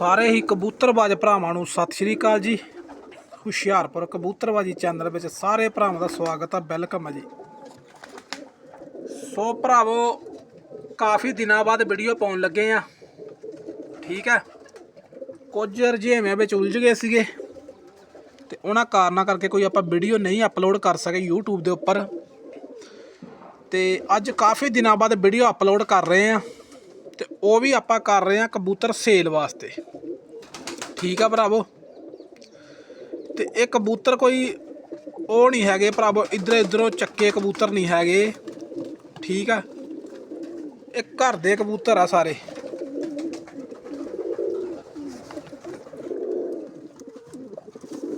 ਸਾਰੇ ਹੀ ਕਬੂਤਰਬਾਜ਼ ਭਰਾਵਾਂ ਨੂੰ ਸਤਿ ਸ਼੍ਰੀ ਅਕਾਲ ਜੀ। ਹੁਸ਼ਿਆਰਪੁਰ ਕਬੂਤਰਬਾਜੀ ਚੈਨਲ ਵਿੱਚ ਸਾਰੇ ਭਰਾਵਾਂ ਦਾ ਸਵਾਗਤ ਆ, ਵੈਲਕਮ ਹੈ ਜੀ। ਸੋ ਭਰਾਵੋ, ਕਾਫੀ ਦਿਨਾਂ ਬਾਅਦ ਵੀਡੀਓ ਪਾਉਣ ਲੱਗੇ ਆ। ਠੀਕ ਹੈ ਕੁਝ ਰੁਝੇਵਿਆਂ ਵਿੱਚ ਉਲਝ ਗਏ ਸੀਗੇ। ਤੇ ਉਹਨਾਂ ਕਾਰਨਾਂ ਕਰਕੇ ਕੋਈ ਆਪਾਂ ਵੀਡੀਓ ਨਹੀਂ ਅਪਲੋਡ ਕਰ ਸਕੇ YouTube ਦੇ ਉੱਪਰ। ਤੇ ਅੱਜ ਕਾਫੀ ਦਿਨਾਂ ਬਾਅਦ ਵੀਡੀਓ ਅਪਲੋਡ ਕਰ ਰਹੇ ਆ। ਤੇ ਉਹ ਵੀ ਆਪਾਂ ਕਰ ਰਹੇ ਆ ਕਬੂਤਰ ਸੇਲ ਵਾਸਤੇ। ਠੀਕ ਆ ਭਰਾਵੋ? ਤੇ ਇਹ ਕਬੂਤਰ ਕੋਈ ਉਹ ਨਹੀਂ ਹੈਗੇ ਭਰਾਵੋ ਇਧਰ ਇਧਰੋਂ ਚੱਕੇ ਕਬੂਤਰ ਨਹੀਂ ਹੈਗੇ। ਠੀਕ ਆ? ਇਹ ਘਰ ਦੇ ਕਬੂਤਰ ਆ ਸਾਰੇ।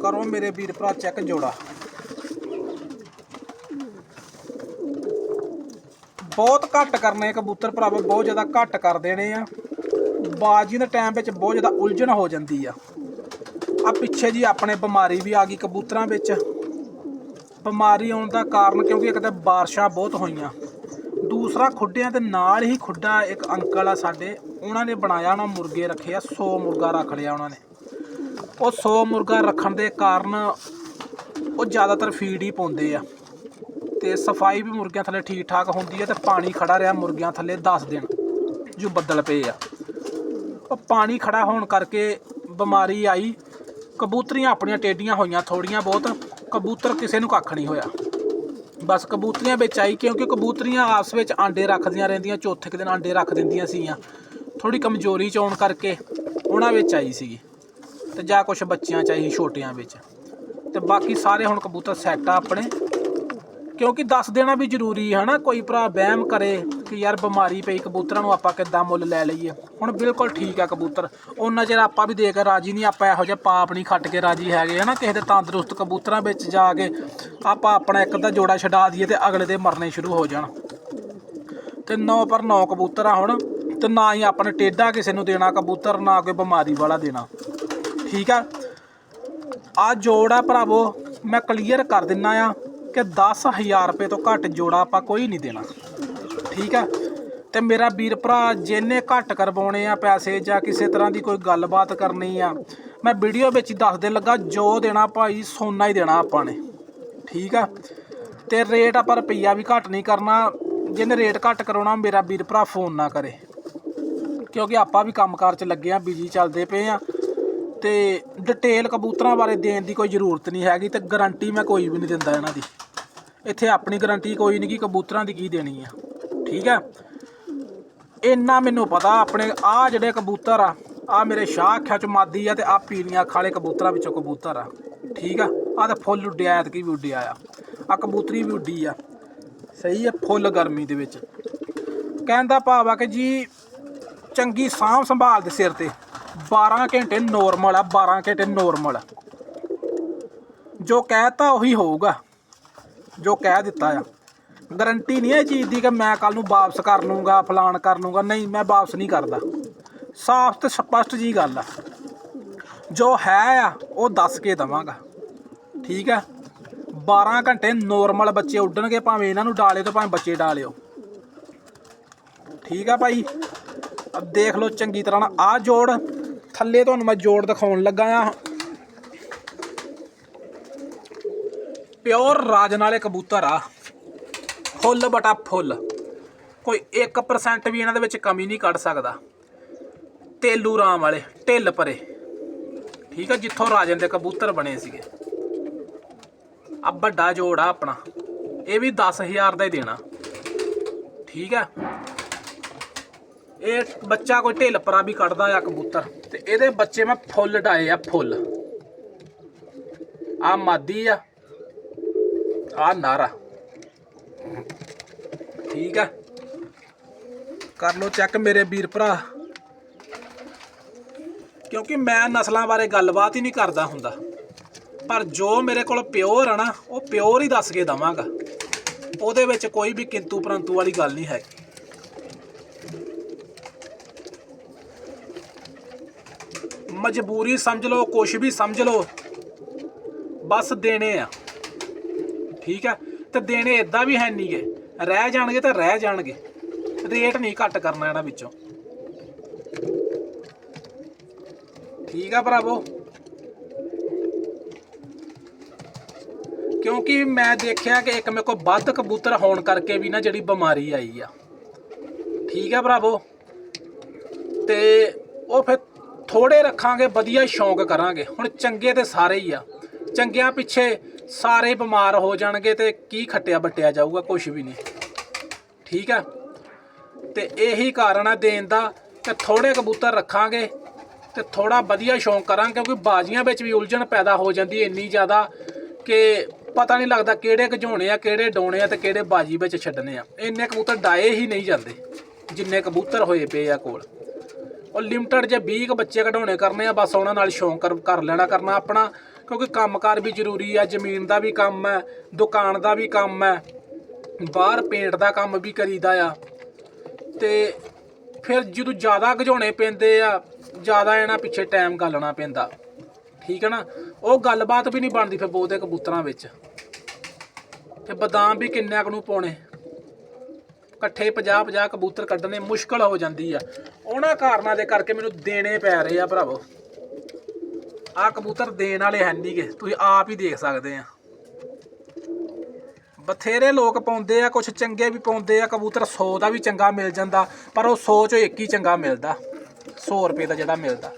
ਕਰੋ ਮੇਰੇ ਵੀਰ ਭਰਾ ਚੈੱਕ ਜੋੜਾ। ਬਹੁਤ ਘੱਟ ਕਰਨੇ ਕਬੂਤਰ ਭਰਾਵੋ, ਬਹੁਤ ਜ਼ਿਆਦਾ ਘੱਟ ਕਰ ਦੇਣੇ ਆ। ਬਾਜੀ ਦੇ ਟਾਈਮ ਵਿੱਚ ਬਹੁਤ ਜ਼ਿਆਦਾ ਉਲਝਣ ਹੋ ਜਾਂਦੀ ਆ। ਆ ਪਿੱਛੇ ਜੀ ਆਪਣੇ ਬਿਮਾਰੀ ਵੀ ਆ ਗਈ ਕਬੂਤਰਾਂ ਵਿੱਚ। ਬਿਮਾਰੀ ਆਉਣ ਦਾ ਕਾਰਨ ਕਿਉਂਕਿ ਇੱਕ ਤਾਂ ਬਾਰਿਸ਼ਾਂ ਬਹੁਤ ਹੋਈਆਂ। ਦੂਸਰਾ ਖੁੱਡਿਆਂ ਦੇ ਨਾਲ ਹੀ ਖੁੱਡਾ ਇੱਕ ਅੰਕਲ ਆ ਸਾਡੇ, ਉਹਨਾਂ ਨੇ ਬਣਾਇਆ, ਉਹਨਾਂ ਮੁਰਗੇ ਰੱਖੇ ਆ 100 ਮੁਰਗਾ ਰੱਖ ਲਿਆ ਉਹਨਾਂ ਨੇ। ਉਹ 100 ਮੁਰਗਾ ਰੱਖਣ ਦੇ ਕਾਰਨ ਉਹ ਜ਼ਿਆਦਾਤਰ ਫੀਡ ਹੀ ਪਾਉਂਦੇ ਆ। ਤੇ ਸਫ਼ਾਈ ਵੀ ਮੁਰਗਿਆਂ ਥੱਲੇ ਠੀਕ ਠਾਕ ਹੁੰਦੀ ਹੈ ਤੇ ਪਾਣੀ ਖੜਾ ਰਿਹਾ ਮੁਰਗਿਆਂ ਥੱਲੇ 10 ਦਿਨ, ਜੋ ਬੱਦਲ ਪਏ ਆ। ਉਹ ਪਾਣੀ ਖੜਾ ਹੋਣ ਕਰਕੇ ਬਿਮਾਰੀ ਆਈ। ਕਬੂਤਰੀਆਂ ਆਪਣੀਆਂ ਟੇਡੀਆਂ ਹੋਈਆਂ ਥੋੜੀਆਂ ਬਹੁਤ, ਕਬੂਤਰ ਕਿਸੇ ਨੂੰ ਕੱਖ ਨਹੀਂ ਹੋਇਆ। ਬਸ ਕਬੂਤਰੀਆਂ ਵਿੱਚ ਆਈ ਕਿਉਂਕਿ ਕਬੂਤਰੀਆਂ ਆਪਸ ਵਿੱਚ ਆਂਡੇ ਰੱਖਦੀਆਂ ਰਹਿੰਦੀਆਂ, ਚੌਥੇ ਕੁ ਦਿਨ ਆਂਡੇ ਰੱਖ ਦਿੰਦੀਆਂ ਸੀਗੀਆਂ। ਥੋੜੀ ਕਮਜ਼ੋਰੀ ਚ ਆਉਣ ਕਰਕੇ ਉਹਨਾਂ ਵਿੱਚ ਆਈ ਸੀਗੀ। ਤੇ ਜਾਂ ਕੁਝ ਬੱਚਿਆਂ ਚ ਆਈ ਸੀ ਛੋਟਿਆਂ ਵਿੱਚ। ਤੇ ਬਾਕੀ ਸਾਰੇ ਹੁਣ ਕਬੂਤਰ ਸੈੱਟ ਆ ਆਪਣੇ। ਕਿਉਂਕਿ ਦੱਸ ਦੇਣਾ ਵੀ ਜ਼ਰੂਰੀ ਹੈ ਨਾ, ਕੋਈ ਭਰਾ ਵਹਿਮ ਕਰੇ ਕਿ ਯਾਰ ਬਿਮਾਰੀ ਪਈ, ਕਬੂਤਰਾਂ ਨੂੰ ਆਪਾਂ ਕਿੱਦਾਂ ਮੁੱਲ ਲੈ ਲਈਏ। ਹੁਣ ਬਿਲਕੁਲ ਠੀਕ ਆ ਕਬੂਤਰ। ਉਹਨਾਂ ਚਿਰ ਆਪਾਂ ਵੀ ਦੇ ਕੇ ਰਾਜੀ ਨਹੀਂ, ਆਪਾਂ ਇਹੋ ਜਿਹਾ ਪਾਪ ਨਹੀਂ ਖੱਟ ਕੇ ਰਾਜੀ ਹੈਗੇ, ਹੈ ਨਾ? ਕਿਸੇ ਦੇ ਤੰਦਰੁਸਤ ਕਬੂਤਰਾਂ ਵਿੱਚ ਜਾ ਕੇ ਆਪਾਂ ਆਪਣਾ ਇੱਕ ਦਾ ਜੋੜਾ ਛਡਾ ਦਈਏ ਤੇ ਅਗਲੇ ਦੇ ਮਰਨੇ ਸ਼ੁਰੂ ਹੋ ਜਾਣ। ਤੇ ਨੌ ਪਰ ਨੌ ਕਬੂਤਰ ਆ ਹੁਣ, ਤੇ ਨਾ ਹੀ ਆਪਣੇ ਟੇਡਾ ਕਿਸੇ ਨੂੰ ਦੇਣਾ ਕਬੂਤਰ, ਨਾ ਕੋਈ ਬਿਮਾਰੀ ਵਾਲਾ ਦੇਣਾ। ਠੀਕ ਆ? ਆ ਜੋੜਾ ਭਰਾਵੋ, ਮੈਂ ਕਲੀਅਰ ਕਰ ਦਿੰਨਾ ਆ। ਕਿ 10000 ਰੁਪਏ ਤੋਂ ਘੱਟ ਜੋੜਾ ਆਪਾਂ ਕੋਈ ਨਹੀਂ ਦੇਣਾ। ਠੀਕ ਆ ਤੇ ਮੇਰਾ ਵੀਰ ਭਰਾ, ਜਿਹਨੇ ਘੱਟ ਕਰਵਾਉਣੇ ਆ ਪੈਸੇ ਜਾਂ ਕਿਸੇ ਤਰ੍ਹਾਂ ਦੀ ਕੋਈ ਗੱਲਬਾਤ ਕਰਨੀ ਆ, ਮੈਂ ਵੀਡੀਓ ਵਿੱਚ ਹੀ ਦੱਸ ਦੇਣ ਲੱਗਾ, ਜੋ ਦੇਣਾ ਭਾਈ, ਸੋਨਾ ਹੀ ਦੇਣਾ ਆਪਾਂ ਨੇ। ਠੀਕ ਆ ਤੇ ਰੇਟ ਆਪਾਂ ਰੁਪਈਆ ਵੀ ਘੱਟ ਨਹੀਂ ਕਰਨਾ। ਜਿਹਨੇ ਰੇਟ ਘੱਟ ਕਰਾਉਣਾ, ਮੇਰਾ ਵੀਰ ਭਰਾ ਫੋਨ ਨਾ ਕਰੇ। ਕਿਉਂਕਿ ਆਪਾਂ ਵੀ ਕੰਮਕਾਰ 'ਚ ਲੱਗੇ ਆ ਬਿਜ਼ੀ ਚੱਲਦੇ ਪਏ ਆ। ਤੇ ਡਿਟੇਲ ਕਬੂਤਰਾਂ ਬਾਰੇ ਦੇਣ ਦੀ ਕੋਈ ਜ਼ਰੂਰਤ ਨਹੀਂ ਹੈਗੀ ਤੇ ਗਾਰੰਟੀ ਮੈਂ ਕੋਈ ਵੀ ਨਹੀਂ ਦਿੰਦਾ ਇਹਨਾਂ ਦੀ। ਇੱਥੇ ਆਪਣੀ ਗਰੰਟੀ ਕੋਈ ਨਹੀਂ ਕਿ ਕਬੂਤਰਾਂ ਦੀ ਕੀ ਦੇਣੀ ਆ। ਠੀਕ ਆ ਇੰਨਾ ਮੈਨੂੰ ਪਤਾ, ਆਪਣੇ ਆ ਜਿਹੜੇ ਕਬੂਤਰ ਆ ਆ ਮੇਰੇ ਸ਼ਾਹ ਅੱਖਾਂ ਚ ਮਾਦੀ ਆ ਤੇ ਆ ਪੀਲੀਆਂ ਅੱਖਾਂ ਵਾਲੇ ਕਬੂਤਰਾਂ ਵਿੱਚੋਂ ਕਬੂਤਰ ਆ। ਠੀਕ ਆ? ਆ ਤਾਂ ਫੁੱਲ ਉੱਡਿਆ ਐਤਕੀ ਵੀ ਉੱਡਿਆ ਆ ਆ ਕਬੂਤਰੀ ਵੀ ਉੱਡੀ ਆ। ਸਹੀ ਆ, ਫੁੱਲ ਗਰਮੀ ਦੇ ਵਿੱਚ। ਕਹਿੰਦਾ ਭਾਵ ਆ ਕਿ ਜੀ ਚੰਗੀ ਸਾਂਭ ਸੰਭਾਲ ਦੇ ਸਿਰ ਤੇ। 12 ਘੰਟੇ ਨੋਰਮਲ ਆ 12 ਘੰਟੇ ਨੋਰਮਲ ਜੋ ਕਹਿਤਾ ਉਹੀ ਹੋਊਗਾ। ਜੋ ਕਹਿ ਦਿੱਤਾ ਆ। ਗਰੰਟੀ ਨਹੀਂ ਇਹ ਚੀਜ਼ ਦੀ ਕਿ ਮੈਂ ਕੱਲ ਨੂੰ ਵਾਪਸ ਕਰ ਲੂੰਗਾ ਫਲਾਨ ਕਰ ਲੂੰਗਾ ਨਹੀਂ, ਮੈਂ ਵਾਪਸ ਨਹੀਂ ਕਰਦਾ। ਸਾਫ਼ ਤੇ ਸਪਸ਼ਟ ਜੀ ਗੱਲ ਆ। ਜੋ ਹੈ ਆ, ਉਹ ਦੱਸ ਕੇ ਦਵਾਂਗਾ। ਠੀਕ ਆ? 12 ਘੰਟੇ ਨੋਰਮਲ ਬੱਚੇ ਉੱਡਣਗੇ, ਭਾਵੇਂ ਇਹਨਾਂ ਨੂੰ ਡਾਲਿਓ ਤੇ ਭਾਵੇਂ ਬੱਚੇ ਡਾਲਿਓ। ਠੀਕ ਆ ਭਾਈ? ਅਬ ਦੇਖ ਲਓ ਚੰਗੀ ਤਰ੍ਹਾਂ ਨਾਲ। ਆ ਜੋੜ, ਥੱਲੇ ਤੁਹਾਨੂੰ ਮੈਂ ਜੋੜ ਦਿਖਾਉਣ ਲੱਗਾ ਆ। ਪਿਓਰ ਰਾਜਨ ਵਾਲੇ ਕਬੂਤਰ ਆ। ਫੁੱਲ ਬਟਾ ਫੁੱਲ। ਕੋਈ 1% ਵੀ ਇਹਨਾਂ ਦੇ ਵਿੱਚ ਕਮੀ ਨਹੀਂ ਕੱਢ ਸਕਦਾ। ਤੇਲੂ ਰਾਮ ਵਾਲੇ, ਢਿੱਲ ਪਰੇ। ਠੀਕ ਆ, ਜਿੱਥੋਂ ਰਾਜਨ ਦੇ ਕਬੂਤਰ ਬਣੇ ਸੀਗੇ। ਆ ਵੱਡਾ ਜੋੜ ਆ ਆਪਣਾ। ਇਹ ਵੀ 10000 ਦਾ ਹੀ ਦੇਣਾ। ਠੀਕ ਆ। ਇਹ ਬੱਚਾ ਕੋਈ ਢਿੱਲ ਪਰਾ ਵੀ ਕੱਢਦਾ ਆ ਕਬੂਤਰ। ਤੇ ਇਹਦੇ ਬੱਚੇ ਮੈਂ ਫੁੱਲ ਡਾਏ ਆ, ਫੁੱਲ। ਆ ਮਾਦੀ ਆ। ਆ ਨਾਰਾ। ਠੀਕ ਆ। ਕਰ ਲੋ ਚੈੱਕ ਮੇਰੇ ਵੀਰ ਭਰਾ। ਕਿਉਂਕਿ ਮੈਂ ਨਸਲਾਂ ਬਾਰੇ ਗੱਲਬਾਤ ਹੀ ਨਹੀਂ ਕਰਦਾ ਹੁੰਦਾ। ਪਰ ਜੋ ਮੇਰੇ ਕੋਲ ਪਿਓਰ ਆ ਨਾ, ਉਹ ਪਿਓਰ ਹੀ ਦੱਸ ਕੇ ਦਵਾਂਗਾ। ਉਹਦੇ ਵਿੱਚ ਕੋਈ ਵੀ ਕਿੰਤੂ ਪਰੰਤੂ ਵਾਲੀ ਗੱਲ ਨਹੀਂ ਹੈ ਮਜਬੂਰੀ ਸਮਝ ਲਓ, ਕੁਛ ਵੀ ਸਮਝ ਲਓ, ਬਸ ਦੇਣੇ ਆ। ਠੀਕ ਹੈ? ਤੇ ਦੇਣੇ ਇਦਾਂ ਵੀ ਹੈ ਨਹੀਂਗੇ ਰਹਿ ਜਾਣਗੇ ਤਾਂ ਰਹਿ ਜਾਣਗੇ। ਰੇਟ ਨਹੀਂ ਘੱਟ ਕਰਨਾ ਇਹਨਾਂ ਵਿੱਚੋਂ। ਠੀਕ ਆ ਭਰਾਵੋ। ਕਿਉਂਕਿ ਮੈਂ ਦੇਖਿਆ ਕਿ ਇੱਕ ਮੇਰੇ ਕੋਲ ਵੱਧ ਕਬੂਤਰ ਹੋਣ ਕਰਕੇ ਵੀ ਨਾ ਜਿਹੜੀ ਬਿਮਾਰੀ ਆਈ ਆ। ਠੀਕ ਹੈ ਭਰਾਵੋ। ਤੇ ਉਹ ਫਿਰ ਥੋੜੇ ਰੱਖਾਂਗੇ, ਵਧੀਆ ਸ਼ੌਂਕ ਕਰਾਂਗੇ। ਹੁਣ ਚੰਗੇ ਤੇ ਸਾਰੇ ਹੀ ਆ। ਚੰਗਿਆਂ ਪਿੱਛੇ ਸਾਰੇ ਬਿਮਾਰ ਹੋ ਜਾਣਗੇ ਤੇ ਕੀ ਖੱਟਿਆ ਬੱਟਿਆ ਜਾਊਗਾ ਕੁਝ ਵੀ ਨਹੀਂ। ਠੀਕ ਆ ਤੇ ਇਹੀ ਕਾਰਨ ਆ ਦੇਣ ਦਾ ਕਿ ਥੋੜੇ ਕਬੂਤਰ ਰੱਖਾਂਗੇ ਤੇ ਥੋੜਾ ਵਧੀਆ ਸ਼ੌਂਕ ਕਰਾਂਗੇ, ਕਿਉਂਕਿ ਬਾਜ਼ੀਆਂ ਵਿੱਚ ਵੀ ਉਲਝਣ ਪੈਦਾ ਹੋ ਜਾਂਦੀ ਇੰਨੀ ਜ਼ਿਆਦਾ ਕਿ ਪਤਾ ਨਹੀਂ ਲੱਗਦਾ ਕਿਹੜੇ ਘਜੋਣੇ ਆ, ਕਿਹੜੇ ਡੋਣੇ ਆ ਤੇ ਕਿਹੜੇ ਬਾਜੀ ਵਿੱਚ ਛੱਡਣੇ ਆ। ਇੰਨੇ ਕਬੂਤਰ ਡਾਏ ਹੀ ਨਹੀਂ ਜਾਂਦੇ, ਜਿੰਨੇ ਕਬੂਤਰ ਹੋਏ ਪਏ ਆ ਕੋਲ। ਉਹ ਲਿਮਟਡ ਜੇ 20 ਕੁ ਬੱਚੇ ਕਢਾਉਣੇ ਕਰਨੇ ਆ, ਬਸ ਉਹਨਾਂ ਨਾਲ ਸ਼ੌਂਕ ਕਰ- ਕਰ ਲੈਣਾ ਕਰਨਾ, ਆਪਣਾ ਕਿਉਂਕਿ ਕੰਮਕਾਰ ਵੀ ਜ਼ਰੂਰੀ ਆ, ਜ਼ਮੀਨ ਦਾ ਵੀ ਕੰਮ ਹੈ ਦੁਕਾਨ ਦਾ ਵੀ ਕੰਮ ਹੈ ਬਾਹਰ ਪੇਂਟ ਦਾ ਕੰਮ ਵੀ ਕਰੀਦਾ ਆ। ਤੇ ਫਿਰ ਜਦੋਂ ਜ਼ਿਆਦਾ ਘਜਾਉਣੇ ਪੈਂਦੇ ਆ, ਜ਼ਿਆਦਾ ਇਹਨਾਂ ਪਿੱਛੇ ਟਾਈਮ ਘਾਲਣਾ ਪੈਂਦਾ। ਠੀਕ ਹੈ ਨਾ? ਉਹ ਗੱਲਬਾਤ ਵੀ ਨਹੀਂ ਬਣਦੀ ਫਿਰ ਬਹੁਤੇ ਕਬੂਤਰਾਂ ਵਿੱਚ। ਤੇ ਬਦਾਮ ਵੀ ਕਿੰਨਿਆਂ ਕੁ ਨੂੰ ਪਾਉਣੇ? ਇਕੱਠੇ 50 50 ਕਬੂਤਰ ਕੱਢਣੇ ਮੁਸ਼ਕਲ ਹੋ ਜਾਂਦੀ ਆ। ਉਹਨਾਂ ਕਾਰਨਾਂ ਦੇ ਕਰਕੇ ਮੈਨੂੰ ਦੇਣੇ ਪੈ ਰਹੇ ਆ ਭਰਾਵੋ। ਆ ਕਬੂਤਰ ਦੇਣ ਵਾਲੇ ਹੈ ਨਹੀਂਗੇ ਤੁਸੀਂ ਆਪ ਹੀ ਦੇਖ ਸਕਦੇ ਆ। ਬਥੇਰੇ ਲੋਕ ਪਾਉਂਦੇ ਆ ਕੁਝ ਚੰਗੇ ਵੀ ਪਾਉਂਦੇ ਆ, ਕਬੂਤਰ 100 ਦਾ ਵੀ ਚੰਗਾ ਮਿਲ ਜਾਂਦਾ, ਪਰ ਉਹ 100 ਚੋਂ ਇੱਕ ਹੀ ਚੰਗਾ ਮਿਲਦਾ। 100 ਰੁਪਏ ਦਾ ਜਿਹੜਾ ਮਿਲਦਾ।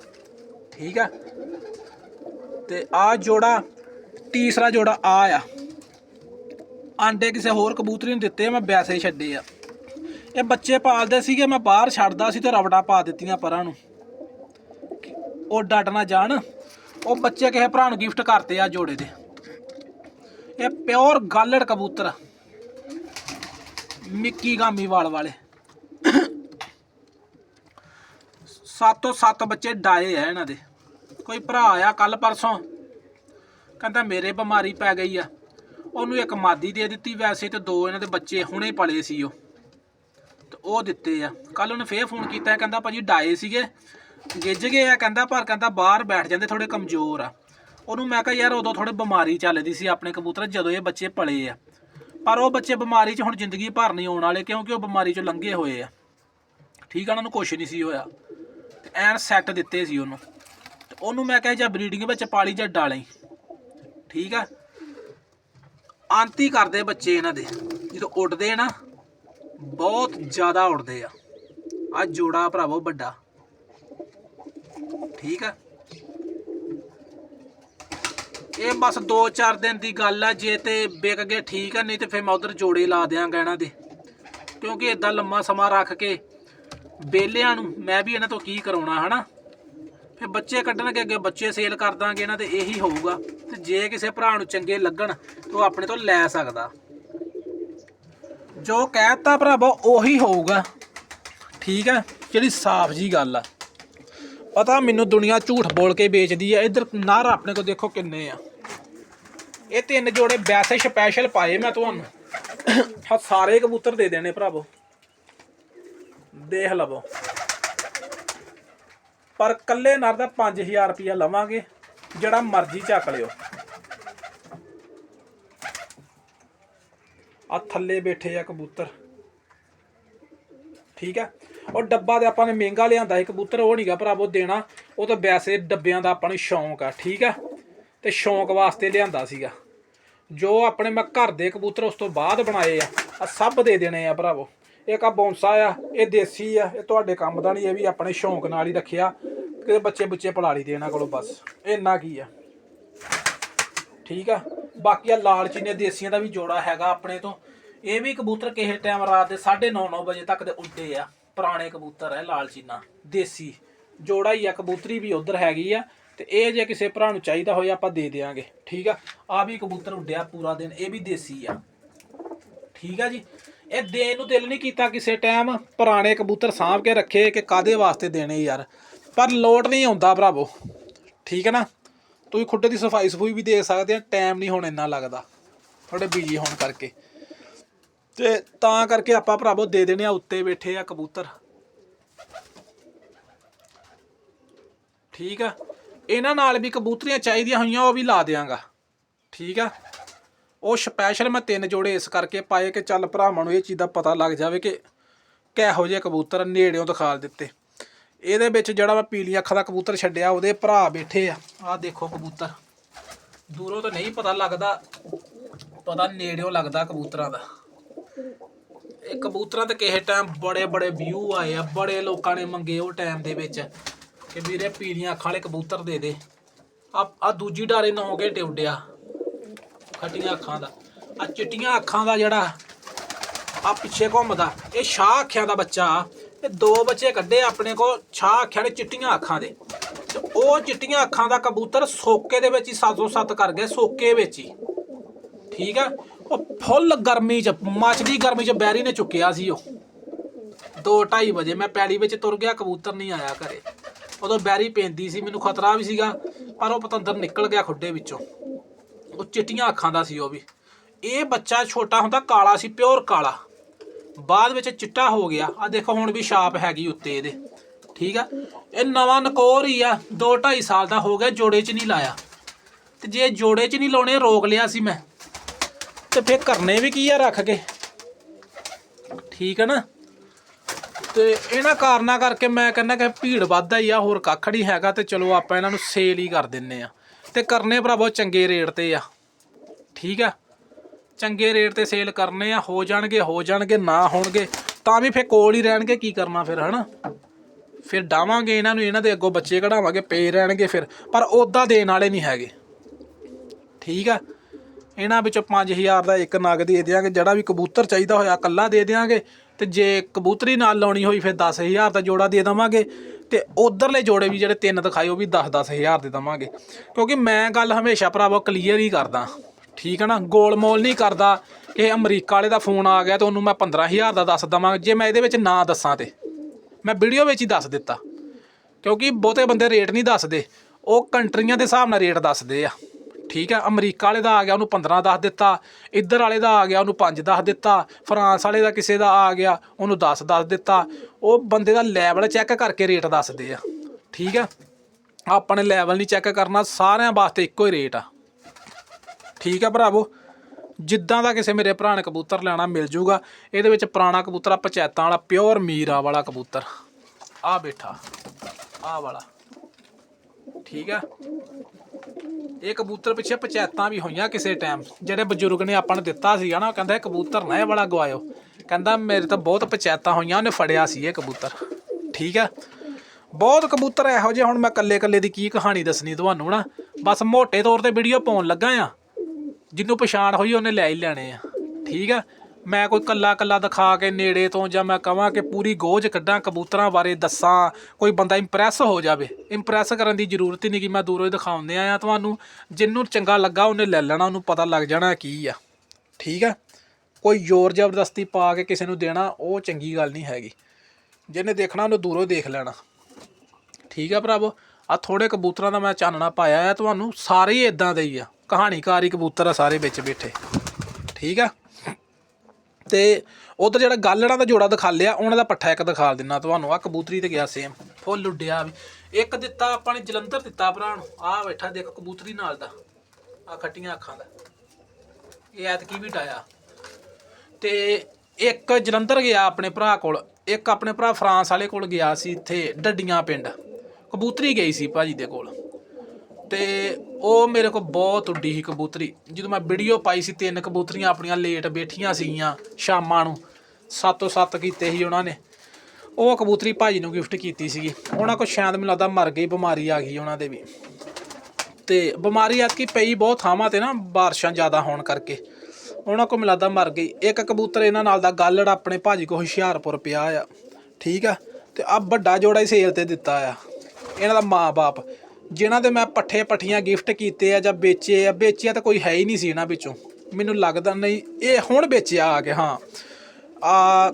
ਠੀਕ ਆ? ਤੇ ਆ ਜੋੜਾ, ਤੀਸਰਾ ਜੋੜਾ ਆ ਆ। ਆਂਡੇ ਕਿਸੇ ਹੋਰ ਕਬੂਤਰੀ ਨੂੰ ਦਿੱਤੇ, ਮੈਂ ਵੈਸੇ ਛੱਡੇ ਆ। ਇਹ ਬੱਚੇ ਪਾਲਦੇ ਸੀਗੇ, ਮੈਂ ਬਾਹਰ ਛੱਡਦਾ ਸੀ ਤੇ ਰਵੜਾ ਪਾ ਦਿੱਤੀਆਂ ਪਰਾਂ ਨੂੰ। ਉਹ ਡੱਟ ਨਾ ਜਾਣ। ਉਹ ਬੱਚੇ ਕਿਸੇ ਭਰਾ ਨੂੰ ਗਿਫਟ ਕਰਤੇ ਆ ਜੋੜੇ ਦੇ ਇਹ ਪਿਓਰ ਗਾਲੜ ਕਬੂਤਰ ਮਿੱਕੀ ਗਾਮੀ ਵਾਲ ਵਾਲੇ। ਸੱਤੋਂ ਸੱਤ ਬੱਚੇ ਡਾਏ ਆ ਇਹਨਾਂ ਦੇ। ਕੋਈ ਭਰਾ ਆਇਆ ਕੱਲ ਪਰਸੋਂ। ਕਹਿੰਦਾ ਮੇਰੇ ਬਿਮਾਰੀ ਪੈ ਗਈ ਆ। ਉਹਨੂੰ ਇੱਕ ਮਾਦੀ ਦੇ ਦਿੱਤੀ ਵੈਸੇ ਤੇ ਦੋ ਇਹਨਾਂ ਦੇ ਬੱਚੇ ਹੁਣੇ ਪਲੇ ਸੀ ਉਹ। ਤੇ ਉਹ ਦਿੱਤੇ ਆ। ਕੱਲ ਉਹਨੇ ਫੇਰ ਫੋਨ ਕੀਤਾ, ਕਹਿੰਦਾ ਭਾਜੀ ਡਾਏ ਸੀਗੇ। ਗਿੱਜ ਗਏ ਆ, ਕਹਿੰਦਾ ਪਰ ਕਹਿੰਦਾ ਬਾਹਰ ਬੈਠ ਜਾਂਦੇ ਥੋੜੇ ਕਮਜ਼ੋਰ ਆ। ਉਹਨੂੰ ਮੈਂ ਕਿਹਾ, ਯਾਰ ਉਦੋਂ ਥੋੜੇ ਬਿਮਾਰੀ ਚੱਲਦੀ ਸੀ ਆਪਣੇ ਕਬੂਤਰ, ਜਦੋਂ ਇਹ ਬੱਚੇ ਪਲੇ ਆ। ਪਰ ਉਹ ਬੱਚੇ ਬਿਮਾਰੀ 'ਚ ਹੁਣ ਜ਼ਿੰਦਗੀ ਭਰ ਨਹੀਂ ਆਉਣ ਵਾਲੇ, ਕਿਉਂਕਿ ਉਹ ਬਿਮਾਰੀ 'ਚੋਂ ਲੰਘੇ ਹੋਏ ਆ। ਠੀਕ ਆ, ਉਹਨਾਂ ਨੂੰ ਕੁਛ ਨਹੀਂ ਸੀ ਹੋਇਆ। ਤੇ ਐਨ ਸੈੱਟ ਦਿੱਤੇ ਸੀ ਉਹਨੂੰ। ਤੇ ਉਹਨੂੰ ਮੈਂ ਕਿਹਾ, ਜਾਂ ਬਰੀਡਿੰਗ ਵਿੱਚ ਪਾਲੀ ਜਾਂ ਡਾਲੀ ਠੀਕ ਆ? ਆਂਤੀ ਕਰਦੇ ਬੱਚੇ ਇਹਨਾਂ ਦੇ। ਜਦੋਂ ਉੱਡਦੇ ਨਾ, ਬਹੁਤ ਜ਼ਿਆਦਾ ਉੱਡਦੇ ਆ। ਆ ਜੋੜਾ ਭਰਾਵੋ ਵੱਡਾ। ਠੀਕ ਆ। ਇਹ ਬਸ 2-4 ਦਿਨ ਦੀ ਗੱਲ ਆ, ਜੇ ਤੇ ਵਿਕ ਗਏ ਠੀਕ ਆ, ਨਹੀਂ ਤੇ ਫਿਰ ਮੈਂ ਉਧਰ ਜੋੜੇ ਲਾ ਦਿਆਂਗਾ ਇਹਨਾਂ ਦੇ। ਕਿਉਂਕਿ ਇਦਾਂ ਲੰਮਾ ਸਮਾਂ ਰੱਖ ਕੇ ਬੇਲਿਆਂ ਨੂੰ ਮੈਂ ਵੀ ਇਹਨਾਂ ਤੋਂ ਕੀ ਕਰਾਉਣਾ, ਹਨਾ? ਫਿਰ ਬੱਚੇ ਕੱਢਣਗੇ, ਅੱਗੇ ਬੱਚੇ ਸੇਲ ਕਰ ਦਾਂਗੇ, ਇਹਨਾਂ ਤੇ ਇਹੀ ਹੋਊਗਾ। ਤੇ ਜੇ ਕਿਸੇ ਭਰਾ ਨੂੰ ਚੰਗੇ ਲੱਗਣ, ਤਾਂ ਉਹ ਆਪਣੇ ਤੋਂ ਲੈ ਸਕਦਾ। ਜੋ ਕਹਿਤਾ ਭਰਾਵਾ, ਉਹੀ ਹੋਊਗਾ। ਠੀਕ ਹੈ ਜਿਹੜੀ ਸਾਫ਼ ਜੀ ਗੱਲ ਆ। ਪਤਾ ਮੈਨੂੰ ਦੁਨੀਆ ਝੂਠ ਬੋਲ ਕੇ ਵੇਚਦੀ ਆ। ਇੱਧਰ ਨਰ ਆਪਣੇ ਕੋਲ ਦੇਖੋ ਕਿੰਨੇ ਆ। ਇਹ ਤਿੰਨ ਜੋੜੇ ਵੈਸੇ ਸਪੈਸ਼ਲ ਪਾਏ ਮੈਂ ਤੁਹਾਨੂੰ। ਹਾਂ ਸਾਰੇ ਕਬੂਤਰ ਦੇ ਦੇਣੇ ਭਰਾਵੋ। ਦੇਖ ਲਵੋ। ਪਰ ਕੱਲੇ ਨਰ ਦਾ 5000 ਰੁਪਇਆ ਲਵਾਂਗੇ, ਜਿਹੜਾ ਮਰਜ਼ੀ ਚੱਕ ਲਿਓ। ਆ ਥੱਲੇ ਬੈਠੇ ਆ ਕਬੂਤਰ। ਠੀਕ ਹੈ ਉਹ ਡੱਬਾ ਤੇ ਆਪਾਂ ਨੇ ਮਹਿੰਗਾ ਲਿਆਂਦਾ ਸੀ, ਕਬੂਤਰ ਉਹ ਨਹੀਂਗਾ ਭਰਾਵੋ ਦੇਣਾ। ਉਹ ਤਾਂ ਵੈਸੇ ਡੱਬਿਆਂ ਦਾ ਆਪਾਂ ਨੂੰ ਸ਼ੌਂਕ ਆ, ਠੀਕ ਆ? ਤੇ ਸ਼ੌਂਕ ਵਾਸਤੇ ਲਿਆਂਦਾ ਸੀਗਾ। ਜੋ ਆਪਣੇ ਮੈਂ ਘਰ ਦੇ ਕਬੂਤਰ ਉਸ ਤੋਂ ਬਾਅਦ ਬਣਾਏ ਆ ਆ ਸਭ ਦੇ ਦੇਣੇ ਆ ਭਰਾਵੋ। ਇੱਕ ਆ ਬੌਂਸਾ ਆ, ਇਹ ਦੇਸੀ ਆ, ਇਹ ਤੁਹਾਡੇ ਕੰਮ ਦਾ ਨਹੀਂ ਇਹ ਵੀ ਆਪਣੇ ਸ਼ੌਂਕ ਨਾਲ ਹੀ ਰੱਖਿਆ। ਕਿ ਬੱਚੇ ਬੁੱਚੇ ਪਲਾੜੀ ਦੇਣਾ ਕੋਲੋਂ ਬਸ, ਇੰਨਾ ਕੀ ਆ। ਠੀਕ ਆ? ਬਾਕੀ ਆ ਲਾਲ ਚੀਨੇ ਦੇਸੀਆਂ ਦਾ ਵੀ ਜੋੜਾ ਹੈਗਾ ਆਪਣੇ ਤੋਂ। ਇਹ ਵੀ ਕਬੂਤਰ ਕਿਸੇ ਟਾਈਮ ਰਾਤ ਦੇ 9:30 ਵਜੇ ਤੱਕ ਦੇ ਉੱਡੇ ਆ। ਪੁਰਾਣੇ ਕਬੂਤਰ ਹੈ ਲਾਲਚੀਨਾ ਦੇਸੀ। ਜੋੜਾ ਹੀ ਆ, ਕਬੂਤਰੀ ਵੀ ਉਧਰ ਹੈਗੀ ਆ। ਤੇ ਇਹ ਜੇ ਕਿਸੇ ਭਰਾ ਨੂੰ ਚਾਹੀਦਾ ਹੋਏ ਆਪਾਂ ਦੇ ਦੇਾਂਗੇ ਠੀਕ ਆ? ਆ ਵੀ ਕਬੂਤਰ ਉੱਡਿਆ ਪੂਰਾ ਦਿਨ, ਇਹ ਵੀ ਦੇਸੀ ਆ। ਠੀਕ ਆ ਜੀ? ਇਹ ਦੇਣ ਨੂੰ ਦਿਲ ਨਹੀਂ ਕੀਤਾ ਕਿਸੇ ਟਾਈਮ, ਪੁਰਾਣੇ ਕਬੂਤਰ ਸਾਂਭ ਕੇ ਰੱਖੇ ਕਿ ਕਾਦੇ ਵਾਸਤੇ ਦੇਣੇ ਯਾਰ। ਪਰ ਲੋਟ ਨਹੀਂ ਆਉਂਦਾ ਭਰਾਵੋ, ਠੀਕ ਹੈ ਨਾ? ਤੁਸੀਂ ਖੁੱਡੇ ਦੀ ਸਫ਼ਾਈ ਸਫੂਈ ਵੀ ਦੇ ਸਕਦੇ ਆ, ਟਾਈਮ ਨਹੀਂ ਹੁਣ ਇੰਨਾ ਲੱਗਦਾ ਥੋੜੇ ਬਿਜ਼ੀ ਹੋਣ ਕਰਕੇ। ਤੇ ਤਾਂ ਕਰਕੇ ਆਪਾਂ ਭਰਾਵੋ ਦੇ ਦੇਣੇ ਆ ਉੱਤੇ ਬੈਠੇ ਆ ਕਬੂਤਰ। ਠੀਕ ਆ? ਇਹਨਾਂ ਨਾਲ ਵੀ ਕਬੂਤਰੀਆਂ ਚਾਹੀਦੀਆਂ ਹੋਈਆਂ, ਉਹ ਵੀ ਲਾ ਦਿਆਂਗਾ। ਠੀਕ ਆ? ਉਹ ਸਪੈਸ਼ਲ ਮੈਂ ਤਿੰਨ ਜੋੜੇ ਇਸ ਕਰਕੇ ਪਾਏ ਕਿ ਚੱਲ ਭਰਾਵਾਂ ਨੂੰ ਇਹ ਚੀਜ਼ ਦਾ ਪਤਾ ਲੱਗ ਜਾਵੇ ਕਿ ਕਿਹੋ ਜਿਹੇ ਕਬੂਤਰ ਨੇੜਿਓਂ ਦਿਖਾ ਦਿੱਤੇ। ਇਹਦੇ ਵਿੱਚ ਜਿਹੜਾ ਮੈਂ ਪੀਲੀ ਅੱਖਾਂ ਦਾ ਕਬੂਤਰ ਛੱਡਿਆ, ਉਹਦੇ ਭਰਾ ਬੈਠੇ ਆ। ਆਹ ਦੇਖੋ ਕਬੂਤਰ। ਦੂਰੋਂ ਤਾਂ ਨਹੀਂ ਪਤਾ ਲੱਗਦਾ, ਪਤਾ ਨੇੜਿਓਂ ਲੱਗਦਾ ਕਬੂਤਰਾਂ ਦਾ। ਇਹ ਕਬੂਤਰਾਂ ਤੇ ਕਿਸੇ ਟਾਈਮ ਬੜੇ ਬੜੇ ਵਿਊ ਆਏ ਆ, ਬੜੇ ਲੋਕਾਂ ਨੇ ਮੰਗੇ ਉਹ ਟਾਈਮ ਦੇ ਵਿੱਚ ਕਿ ਵੀਰੇ ਪੀਲੀਆਂ ਅੱਖਾਂ ਵਾਲੇ ਕਬੂਤਰ ਦੇ ਦੇ। ਆ ਆ ਦੂਜੀ ਡਾਰੇ 9 ਘੰਟੇ ਉੱਡਿਆ ਖੱਟੀਆਂ ਅੱਖਾਂ ਦਾ। ਆ ਚਿੱਟੀਆਂ ਅੱਖਾਂ ਦਾ ਜਿਹੜਾ ਆ ਪਿੱਛੇ ਘੁੰਮਦਾ, ਇਹ ਸ਼ਾਹ ਅੱਖਾਂ ਦਾ ਬੱਚਾ ਇਹ ਦੋ ਬੱਚੇ ਕੱਢੇ ਆਪਣੇ ਕੋ ਸ਼ਾਹ ਅੱਖਾਂ ਦੇ ਚਿੱਟੀਆਂ ਅੱਖਾਂ ਦੇ। ਤੇ ਉਹ ਚਿੱਟੀਆਂ ਅੱਖਾਂ ਦਾ ਕਬੂਤਰ ਸੋਕੇ ਦੇ ਵਿੱਚ ਹੀ 707 ਕਰ ਗਿਆ, ਸੋਕੇ ਵਿੱਚ ਹੀ। ਠੀਕ ਆ? ਉਹ ਫੁੱਲ ਗਰਮੀ ਚ ਮੱਚਦੀ ਗਰਮੀ ਚ ਬੈਰੀ ਨੇ ਚੁੱਕਿਆ ਸੀ ਉਹ। 2:30 ਵਜੇ ਮੈਂ ਪੈੜੀ ਵਿੱਚ ਤੁਰ ਗਿਆ, ਕਬੂਤਰ ਨਹੀਂ ਆਇਆ ਘਰੇ। ਉਦੋਂ ਬੈਰੀ ਪੈਂਦੀ ਸੀ, ਮੈਨੂੰ ਖਤਰਾ ਵੀ ਸੀਗਾ, ਪਰ ਉਹ ਪਤੰਦਰ ਨਿਕਲ ਗਿਆ ਖੁੱਡੇ ਵਿੱਚੋਂ। ਉਹ ਚਿੱਟੀਆਂ ਅੱਖਾਂ ਦਾ ਸੀ ਉਹ ਵੀ। ਇਹ ਬੱਚਾ ਛੋਟਾ ਹੁੰਦਾ, ਕਾਲਾ ਸੀ, ਪਿਓਰ ਕਾਲਾ। ਬਾਅਦ ਵਿੱਚ ਚਿੱਟਾ ਹੋ ਗਿਆ। ਆ ਦੇਖੋ, ਹੁਣ ਵੀ ਛਾਪ ਹੈਗੀ ਉੱਤੇ ਇਹਦੇ। ਠੀਕ ਆ? ਇਹ ਨਵਾਂ ਨਕੋਰ ਹੀ ਆ। 2 2.5 ਸਾਲ ਦਾ ਹੋ ਗਿਆ, ਜੋੜੇ 'ਚ ਨਹੀਂ ਲਾਇਆ। ਤੇ ਜੇ ਜੋੜੇ 'ਚ ਨਹੀਂ ਲਾਉਣੇ, ਰੋਕ ਲਿਆ ਸੀ ਮੈਂ। ਤੇ ਫਿਰ ਕਰਨੇ ਵੀ ਕੀ ਆ ਰੱਖ ਕੇ? ਠੀਕ ਹੈ ਨਾ? ਤੇ ਇਹਨਾਂ ਕਾਰਨਾਂ ਕਰਕੇ ਮੈਂ ਕਹਿੰਦਾ ਕਿ ਭੀੜ ਵੱਧਦਾ ਹੀ ਆ, ਹੋਰ ਕੱਖ ਨਹੀਂ ਹੈਗਾ ਤੇ ਚਲੋ ਆਪਾਂ ਇਹਨਾਂ ਨੂੰ ਸੇਲ ਹੀ ਕਰ ਦਿੰਨੇ ਆ। ਤੇ ਕਰਨੇ ਭਰਾਵੋ ਚੰਗੇ ਰੇਟ ਤੇ ਆ। ਠੀਕ ਆ? ਚੰਗੇ ਰੇਟ ਤੇ ਸੇਲ ਕਰਨੇ ਆ, ਹੋ ਜਾਣਗੇ ਹੋ ਜਾਣਗੇ, ਨਾ ਹੋਣਗੇ, ਤਾਂ ਵੀ ਫੇਰ ਕੋਲ ਹੀ ਰਹਿਣਗੇ, ਕੀ ਕਰਨਾ ਫਿਰ, ਹਨਾ? ਫਿਰ ਡਾਵਾਂਗੇ ਇਹਨਾਂ ਨੂੰ, ਇਹਨਾਂ ਦੇ ਅੱਗੋਂ ਬੱਚੇ ਕਢਾਵਾਂਗੇ, ਪਏ ਰਹਿਣਗੇ ਫਿਰ, ਪਰ ਉਦਾਂ ਦੇਣ ਵਾਲੇ ਨਹੀਂ ਹੈਗੇ। ਠੀਕ ਆ? ਇਹਨਾਂ ਵਿੱਚੋਂ 5000 ਦਾ ਇੱਕ ਨਗ ਦੇ ਦਿਆਂਗੇ, ਜਿਹੜਾ ਵੀ ਕਬੂਤਰ ਚਾਹੀਦਾ ਹੋਇਆ ਕੱਲਾ ਦੇ ਦਿਆਂਗੇ ਤੇ ਜੇ ਕਬੂਤਰੀ ਨਾਲ ਲਾਉਣੀ ਹੋਈ ਫਿਰ 10000 ਦਾ ਜੋੜਾ ਦੇ ਦਵਾਂਗੇ ਤੇ ਉਧਰਲੇ ਜੋੜੇ ਵੀ ਜਿਹੜੇ ਤਿੰਨ ਦਿਖਾਏ ਉਹ ਵੀ 10-10000 ਦੇ ਦਵਾਂਗੇ। ਕਿਉਂਕਿ ਮੈਂ ਗੱਲ ਹਮੇਸ਼ਾ ਭਰਾਵਾ ਕਲੀਅਰ ਹੀ ਕਰਦਾ, ਠੀਕ ਹੈ ਨਾ? ਗੋਲ ਮੋਲ ਨਹੀਂ ਕਰਦਾ ਕਿ ਅਮਰੀਕਾ ਵਾਲੇ ਦਾ ਫੋਨ ਆ ਗਿਆ ਤੇ ਉਹਨੂੰ ਮੈਂ 15000 ਦਾ ਦੱਸ ਦਵਾਂ ਜੇ ਮੈਂ ਇਹਦੇ ਵਿੱਚ ਨਾ ਦੱਸਾਂ ਤੇ। ਮੈਂ ਵੀਡੀਓ ਵਿੱਚ ਹੀ ਦੱਸ ਦਿੱਤਾ। ਕਿਉਂਕਿ ਬਹੁਤੇ ਬੰਦੇ ਰੇਟ ਨਹੀਂ ਦੱਸਦੇ, ਉਹ ਕੰਟਰੀਆਂ ਦੇ ਹਿਸਾਬ ਨਾਲ ਰੇਟ ਦੱਸਦੇ ਆ। ਠੀਕ ਹੈ, ਅਮਰੀਕਾ ਵਾਲੇ ਦਾ ਆ ਗਿਆ, ਉਹਨੂੰ 15 ਦੱਸ ਦਿੱਤਾ, ਇੱਧਰ ਵਾਲੇ ਦਾ ਆ ਗਿਆ, ਉਹਨੂੰ 5 ਦੱਸ ਦਿੱਤਾ, ਫਰਾਂਸ ਵਾਲੇ ਦਾ ਕਿਸੇ ਦਾ ਆ ਗਿਆ, ਉਹਨੂੰ 10 ਦੱਸ ਦਿੱਤਾ। ਉਹ ਬੰਦੇ ਦਾ ਲੈਵਲ ਚੈੱਕ ਕਰਕੇ ਰੇਟ ਦੱਸਦੇ ਆ, ਠੀਕ ਹੈ? ਆਪਣੇ ਲੈਵਲ ਨਹੀਂ ਚੈੱਕ ਕਰਨਾ, ਸਾਰਿਆਂ ਵਾਸਤੇ ਇੱਕੋ ਹੀ ਰੇਟ ਆ। ਠੀਕ ਹੈ ਭਰਾਵੋ, ਜਿੱਦਾਂ ਦਾ ਕਿਸੇ ਮੇਰੇ ਭਰਾ ਨੇ ਕਬੂਤਰ ਲੈਣਾ ਮਿਲ ਜੂਗਾ, ਇਹਦੇ ਵਿੱਚ ਪੁਰਾਣਾ ਕਬੂਤਰ ਆ, ਪੰਚਾਇਤਾਂ ਵਾਲਾ ਪਿਓਰ ਮੀਰਾ ਵਾਲਾ ਕਬੂਤਰ। ਆ ਬੈਠਾ ਆ ਵਾਲਾ। ਠੀਕ ਆ ਇਹ ਕਬੂਤਰ ਪਿੱਛੇ ਪੰਚਾਇਤਾਂ ਵੀ ਹੋਈਆਂ ਕਿਸੇ ਟਾਈਮ ਜਿਹੜੇ ਬਜ਼ੁਰਗ ਨੇ ਆਪਾਂ ਨੂੰ ਦਿੱਤਾ ਸੀਗਾ ਨਾ, ਉਹ ਕਹਿੰਦਾ ਇਹ ਕਬੂਤਰ ਨਾ ਇਹ ਵਾਲਾ ਗਵਾਇਓ। ਕਹਿੰਦਾ ਮੇਰੇ ਤਾਂ ਬਹੁਤ ਪੰਚਾਇਤਾਂ ਹੋਈਆਂ, ਉਹਨੇ ਫੜਿਆ ਸੀ ਇਹ ਕਬੂਤਰ। ਠੀਕ ਆ? ਬਹੁਤ ਕਬੂਤਰ ਇਹੋ ਜਿਹੇ, ਹੁਣ ਮੈਂ ਕੱਲੇ ਕੱਲੇ ਦੀ ਕੀ ਕਹਾਣੀ ਦੱਸਣੀ ਤੁਹਾਨੂੰ ਨਾ। ਬਸ ਮੋਟੇ ਤੌਰ ਤੇ ਵੀਡੀਓ ਪਾਉਣ ਲੱਗਾ ਆ। ਜਿਹਨੂੰ ਪਛਾਣ ਹੋਈ, ਉਹਨੇ ਲੈ ਹੀ ਲੈਣੇ ਆ। ਠੀਕ ਆ? ਮੈਂ ਕੋਈ ਕੱਲਾ ਕੱਲਾ ਦਿਖਾ ਕੇ ਨੇੜੇ ਤੋਂ ਜਾਂ ਮੈਂ ਕਹਾਂ ਕਿ ਪੂਰੀ ਗੋਝ ਕੱਢਾਂ ਕਬੂਤਰਾਂ ਬਾਰੇ ਦੱਸਾਂ, ਕੋਈ ਬੰਦਾ ਇੰਪ੍ਰੈਸ ਹੋ ਜਾਵੇ। ਇੰਪ੍ਰੈਸ ਕਰਨ ਦੀ ਜ਼ਰੂਰਤ ਹੀ ਨਹੀਂ ਕਿ ਮੈਂ ਦੂਰੋਂ ਹੀ ਦਿਖਾਉਂਦੇ ਆ ਤੁਹਾਨੂੰ। ਜਿੰਨੂੰ ਚੰਗਾ ਲੱਗਾ ਉਹਨੇ ਲੈ ਲੈਣਾ, ਉਹਨੂੰ ਪਤਾ ਲੱਗ ਜਾਣਾ ਕੀ ਆ। ਠੀਕ ਆ? ਕੋਈ ਜ਼ੋਰ ਜ਼ਬਰਦਸਤੀ ਪਾ ਕੇ ਕਿਸੇ ਨੂੰ ਦੇਣਾ, ਉਹ ਚੰਗੀ ਗੱਲ ਨਹੀਂ ਹੈਗੀ। ਜਿਹਨੇ ਦੇਖਣਾ, ਉਹਨੂੰ ਦੂਰੋਂ ਦੇਖ ਲੈਣਾ। ਠੀਕ ਆ ਭਰਾਵੋ? ਆ ਥੋੜੇ ਕਬੂਤਰਾਂ ਦਾ ਮੈਂ ਚਾਨਣਾ ਪਾਇਆ ਆ ਤੁਹਾਨੂੰ, ਸਾਰੇ ਹੀ ਇਦਾਂ ਦੇ ਹੀ ਆ। ਕਹਾਣੀਕਾਰੀ ਕਬੂਤਰ ਆ ਸਾਰੇ ਵਿੱਚ ਬੈਠੇ। ਠੀਕ ਆ? ਤੇ ਉਧਰ ਜਿਹੜਾ ਗਾਲੜਾਂ ਦਾ ਜੋੜਾ ਦਿਖਾ ਲਿਆ, ਉਹਨਾਂ ਦਾ ਪੱਠਾ ਇੱਕ ਦਿਖਾ ਦਿੰਨਾ ਤੁਹਾਨੂੰ। ਆ ਕਬੂਤਰੀ ਤੇ ਗਿਆ ਸੇਮ ਫੁੱਲ ਉੱਡਿਆ ਵੀ। ਇੱਕ ਦਿੱਤਾ ਆਪਾਂ ਨੇ, ਜਲੰਧਰ ਦਿੱਤਾ ਭਰਾ ਨੂੰ। ਆ ਬੈਠਾ ਦੇਖ ਕਬੂਤਰੀ ਨਾਲ ਦਾ। ਆ ਖੱਟੀਆਂ ਅੱਖਾਂ ਦਾ। ਇਹ ਐਤਕੀ ਵੀ ਡਾਇਆ ਤੇ ਇੱਕ ਜਲੰਧਰ ਗਿਆ ਆਪਣੇ ਭਰਾ ਕੋਲ। ਇੱਕ ਆਪਣੇ ਭਰਾ ਫਰਾਂਸ ਵਾਲੇ ਕੋਲ ਗਿਆ ਸੀ ਇੱਥੇ, ਡੱਡੀਆਂ ਪਿੰਡ। ਕਬੂਤਰੀ ਗਈ ਸੀ ਭਾਜੀ ਦੇ ਕੋਲ। ਤੇ ਉਹ ਮੇਰੇ ਕੋਲ ਬਹੁਤ ਉੱਡੀ ਸੀ ਕਬੂਤਰੀ। ਜਦੋਂ ਮੈਂ ਵੀਡੀਓ ਪਾਈ ਸੀ, ਤਿੰਨ ਕਬੂਤਰੀਆਂ ਆਪਣੀਆਂ ਲੇਟ ਬੈਠੀਆਂ ਸੀਗੀਆਂ ਸ਼ਾਮਾਂ ਨੂੰ। ਸੱਤੋਂ ਸੱਤ ਕੀਤੇ ਸੀ ਉਹਨਾਂ ਨੇ। ਉਹ ਕਬੂਤਰੀ ਭਾਜੀ ਨੂੰ ਗਿਫਟ ਕੀਤੀ ਸੀਗੀ। ਉਹਨਾਂ ਕੋਲ ਸ਼ਾਇਦ ਮੈਨੂੰ ਲੱਗਦਾ ਮਰ ਗਈ, ਬਿਮਾਰੀ ਆ ਗਈ ਉਹਨਾਂ ਦੇ ਵੀ। ਤੇ ਬਿਮਾਰੀ ਐਤਕੀ ਪਈ ਬਹੁਤ ਥਾਵਾਂ ਤੇ ਨਾ, ਬਾਰਿਸ਼ਾਂ ਜ਼ਿਆਦਾ ਹੋਣ ਕਰਕੇ। ਉਹਨਾਂ ਕੋਲ ਮਿਲਦਾ ਮਰ ਗਈ। ਇੱਕ ਕਬੂਤਰ ਇਹਨਾਂ ਨਾਲ ਦਾ ਗਾਲੜ ਆਪਣੇ ਭਾਜੀ ਕੋ ਹੁਸ਼ਿਆਰਪੁਰ ਪਿਆ ਆ। ਠੀਕ ਆ? ਤੇ ਆ ਵੱਡਾ ਜੋੜਾ ਹੀ ਸੇਲ ਤੇ ਦਿੱਤਾ ਆ। ਇਹਨਾਂ ਦਾ ਮਾਂ-ਬਾਪ। ਜਿਨ੍ਹਾਂ ਦੇ ਮੈਂ ਪੱਠੇ ਪੱਠੀਆਂ ਗਿਫਟ ਕੀਤੇ ਆ ਜਾਂ ਵੇਚੇ ਆ, ਵੇਚਿਆ ਤਾਂ ਕੋਈ ਹੈ ਹੀ ਨਹੀਂ ਸੀ ਇਹਨਾਂ ਵਿੱਚੋਂ। ਮੈਨੂੰ ਲੱਗਦਾ ਨਹੀਂ, ਇਹ ਹੁਣ ਵੇਚਿਆ ਆ ਕੇ, ਹਾਂ। ਆ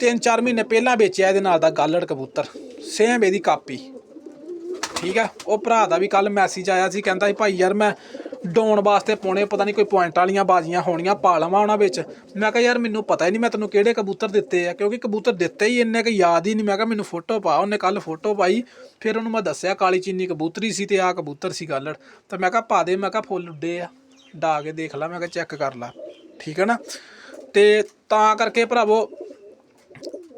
ਤਿੰਨ ਚਾਰ ਮਹੀਨੇ ਪਹਿਲਾਂ ਵੇਚਿਆ ਇਹਦੇ ਨਾਲ ਦਾ ਗਾਲੜ ਕਬੂਤਰ ਸੇਮ ਇਹਦੀ ਕਾਪੀ। ਠੀਕ ਆ? ਉਹ ਭਰਾ ਦਾ ਵੀ ਕੱਲ ਮੈਸੇਜ ਆਇਆ ਸੀ, ਕਹਿੰਦਾ ਸੀ, ਭਾਈ ਯਾਰ ਮੈਂ ਡਾਉਣ ਵਾਸਤੇ ਪਾਉਣੇ, ਪਤਾ ਨਹੀਂ ਕੋਈ ਪੁਆਇੰਟ ਵਾਲੀਆਂ ਬਾਜ਼ੀਆਂ ਹੋਣੀਆਂ, ਪਾ ਲਵਾਂ ਉਹਨਾਂ ਵਿੱਚ। ਮੈਂ ਕਿਹਾ, ਯਾਰ, ਮੈਨੂੰ ਪਤਾ ਹੀ ਨਹੀਂ ਮੈਂ ਤੈਨੂੰ ਕਿਹੜੇ ਕਬੂਤਰ ਦਿੱਤੇ ਆ, ਕਿਉਂਕਿ ਕਬੂਤਰ ਦਿੱਤੇ ਹੀ ਇੰਨੇ ਕਿ ਯਾਦ ਹੀ ਨਹੀਂ। ਮੈਂ ਕਿਹਾ, ਮੈਨੂੰ ਫੋਟੋ ਪਾ, ਉਹਨੇ ਕੱਲ ਫੋਟੋ ਪਾਈ, ਫਿਰ ਉਹਨੂੰ ਮੈਂ ਦੱਸਿਆ ਕਾਲੀ ਚੀਨੀ ਕਬੂਤਰੀ ਸੀ ਤੇ ਆ ਕਬੂਤਰ ਸੀ ਗਾਲੜ ਤਾਂ ਮੈਂ ਕਿਹਾ, ਪਾ ਦੇ, ਮੈਂ ਕਿਹਾ, ਫੁੱਲ ਉੱਡੇ ਆ, ਡਾ ਕੇ ਦੇਖ ਲੈ, ਮੈਂ ਕਿਹਾ, ਚੈੱਕ ਕਰ ਲੈ। ਠੀਕ ਹੈ ਨਾ? ਤੇ ਤਾਂ ਕਰਕੇ ਭਰਾਵੋ,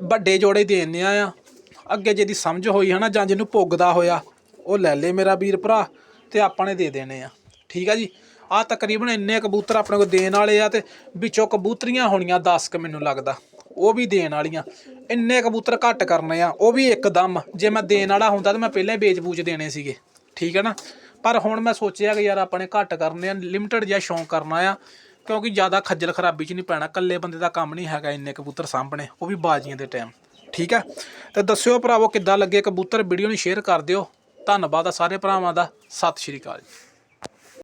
ਵੱਡੇ ਜੋੜੇ ਦੇਣੇ ਆ, ਅੱਗੇ ਜਿਹਦੀ ਸਮਝ ਹੋਈ ਹੈ ਨਾ ਜਾਂ ਜਿਹਨੂੰ ਪੁੱਗਦਾ ਹੋਇਆ, ਉਹ ਲੈ ਲੇ ਮੇਰਾ ਵੀਰ ਭਰਾ, ਤੇ ਆਪਾਂ ਨੇ ਦੇ ਦੇਣੇ ਆ। ਠੀਕ ਆ ਜੀ। ਆ ਤਕਰੀਬਨ ਇੰਨੇ ਕਬੂਤਰ ਆਪਣੇ ਕੋਲ ਦੇਣ ਵਾਲੇ ਆ ਤੇ ਵਿੱਚੋਂ ਕਬੂਤਰੀਆਂ ਹੋਣੀਆਂ 10 ਕ ਮੈਨੂੰ ਲੱਗਦਾ। ਉਹ ਵੀ ਦੇਣ ਵਾਲੀਆਂ। ਇੰਨੇ ਕਬੂਤਰ ਘੱਟ ਕਰਨੇ ਆ, ਉਹ ਵੀ ਇੱਕਦਮ। ਜੇ ਮੈਂ ਦੇਣ ਵਾਲਾ ਹੁੰਦਾ ਤਾਂ ਮੈਂ ਪਹਿਲਾਂ ਹੀ ਵੇਚ-ਬੂਚ ਦੇਣੇ ਸੀਗੇ। ਠੀਕ ਹੈ ਨਾ? ਪਰ ਹੁਣ ਮੈਂ ਸੋਚਿਆ ਕਿ ਯਾਰ ਆਪਾਂ ਨੇ ਘੱਟ ਕਰਨੇ ਆ ਲਿਮਟਿਡ ਜਿਹਾ ਸ਼ੌਂਕ ਕਰਨਾ ਆ, ਕਿਉਂਕਿ ਜ਼ਿਆਦਾ ਖੱਜਲ ਖਰਾਬੀ 'ਚ ਨਹੀਂ ਪੈਣਾ। ਇਕੱਲੇ ਬੰਦੇ ਦਾ ਕੰਮ ਨਹੀਂ ਹੈਗਾ ਇੰਨੇ ਕਬੂਤਰ ਸਾਂਭਣੇ, ਉਹ ਵੀ ਬਾਜ਼ੀਆਂ ਦੇ ਟਾਈਮ ਠੀਕ ਹੈ ਤੇ ਦੱਸਿਓ ਭਰਾਵੋ ਕਿੱਦਾਂ ਲੱਗੇ ਕਬੂਤਰ ਵੀਡੀਓ ਨੂੰ ਸ਼ੇਅਰ ਕਰ ਦਿਓ। ਧੰਨਵਾਦ ਆ ਸਾਰੇ ਭਰਾਵਾਂ ਦਾ। ਸਤਿ ਸ਼੍ਰੀ ਅਕਾਲ ਜੀ।